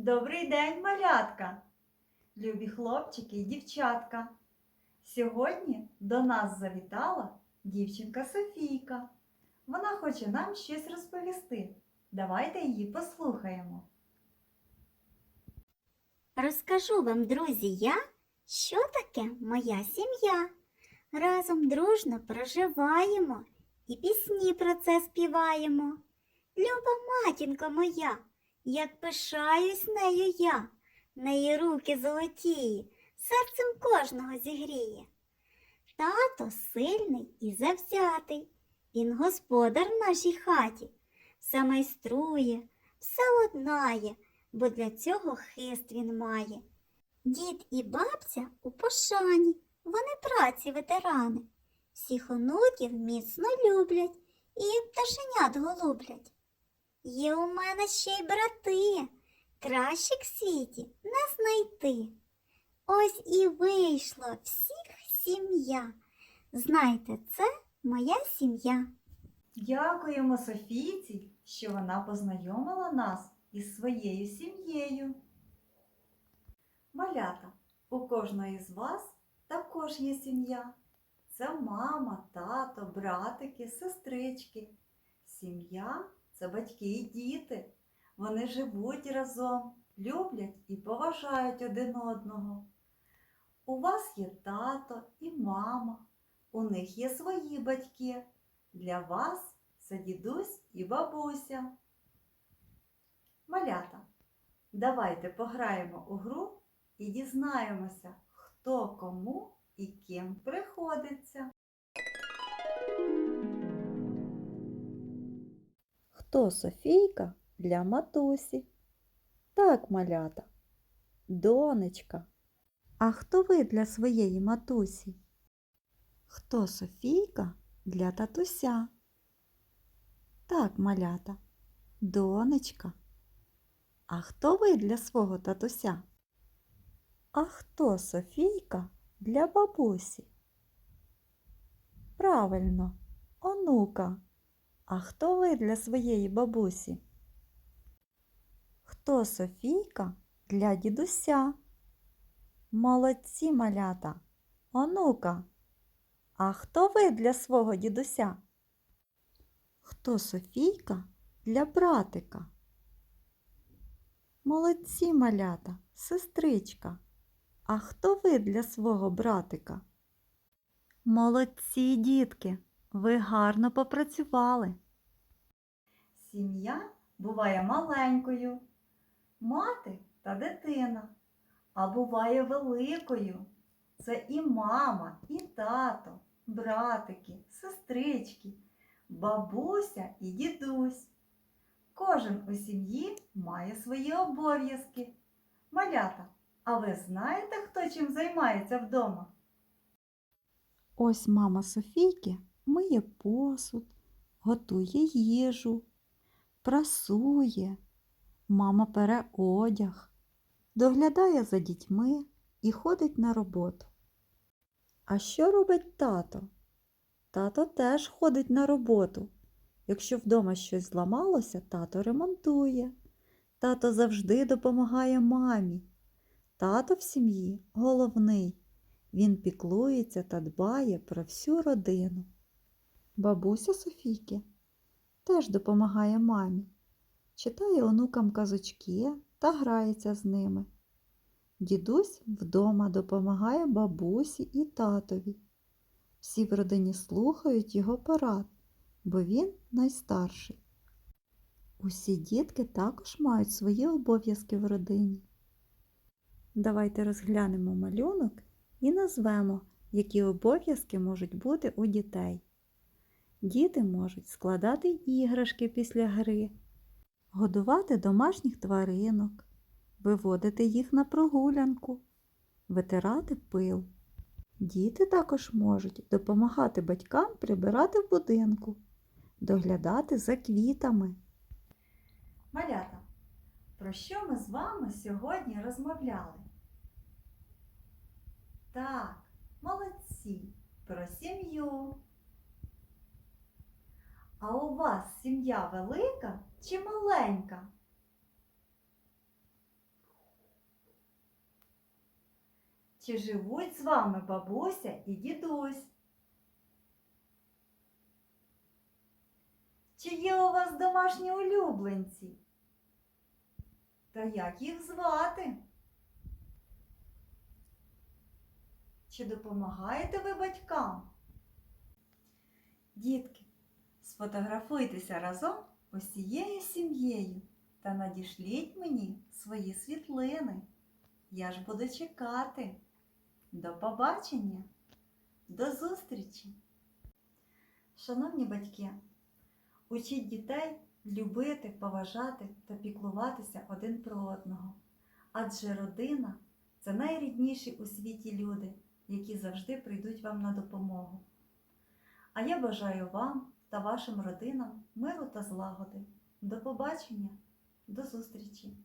Добрий день, малятка! Любі хлопчики і дівчатка. Сьогодні до нас завітала дівчинка Софійка. Вона хоче нам щось розповісти. Давайте її послухаємо. Розкажу вам, друзі, я, що таке моя сім'я. Разом дружно проживаємо і пісні про це співаємо. Люба матінко моя, як пишаюсь нею я, неї руки золотії, серцем кожного зігріє. Тато сильний і завзятий, він господар в нашій хаті, все майструє, все ладнає бо для цього хист він має. Дід і бабця у пошані, вони праці ветерани. Всіх онуків міцно люблять і пташенят голублять. Є у мене ще й брати, кращих в світі не знайти. Ось і вийшло всіх сім'я. Знайте, це моя сім'я. Дякуємо Софійці, що вона познайомила нас із своєю сім'єю. Малята, у кожної з вас також є сім'я. Це мама, тато, братики, сестрички. Сім'я це батьки і діти. Вони живуть разом, люблять і поважають один одного. У вас є тато і мама, у них є свої батьки. Для вас це дідусь і бабуся. Малята, давайте пограємо у гру і дізнаємося, хто кому і ким приходиться. Хто Софійка для матусі? Так, малята, донечка. А хто ви для своєї матусі? Хто Софійка для татуся? Так, малята, донечка. А хто ви для свого татуся? А хто Софійка для бабусі? Правильно, онука. А хто ви для своєї бабусі? Хто Софійка для дідуся? Молодці малята, онука. А хто ви для свого дідуся? Хто Софійка для братика? Молодці малята, сестричка. А хто ви для свого братика? Молодці, дітки, ви гарно попрацювали. Сім'я буває маленькою, мати та дитина, а буває великою. Це і мама, і тато, братики, сестрички, бабуся і дідусь. Кожен у сім'ї має свої обов'язки. Малята, а ви знаєте, хто чим займається вдома? Ось мама Софійки миє посуд, готує їжу, прасує, мама пере одяг, доглядає за дітьми і ходить на роботу. А що робить тато? Тато теж ходить на роботу. Якщо вдома щось зламалося, тато ремонтує. Тато завжди допомагає мамі. Тато в сім'ї головний. Він піклується та дбає про всю родину. Бабуся Софійки теж допомагає мамі, читає онукам казочки та грається з ними. Дідусь вдома допомагає бабусі і татові. Всі в родині слухають його порад, бо він найстарший. Усі дітки також мають свої обов'язки в родині. Давайте розглянемо малюнок і назвемо, які обов'язки можуть бути у дітей. Діти можуть складати іграшки після гри, годувати домашніх тваринок, виводити їх на прогулянку, витирати пил. Діти також можуть допомагати батькам прибирати в будинку, доглядати за квітами. Малята, про що ми з вами сьогодні розмовляли? Так, молодці, про сім'ю. А у вас сім'я велика чи маленька? Чи живуть з вами бабуся і дідусь? Чи є у вас домашні улюбленці? Та як їх звати? Чи допомагаєте ви батькам? Дітки, сфотографуйтеся разом усією сім'єю та надішліть мені свої світлини. Я ж буду чекати. До побачення, до зустрічі. Шановні батьки, учіть дітей любити, поважати та піклуватися один про одного. Адже родина це найрідніші у світі люди, які завжди прийдуть вам на допомогу. А я бажаю вам та вашим родинам миру та злагоди. До побачення, до зустрічі!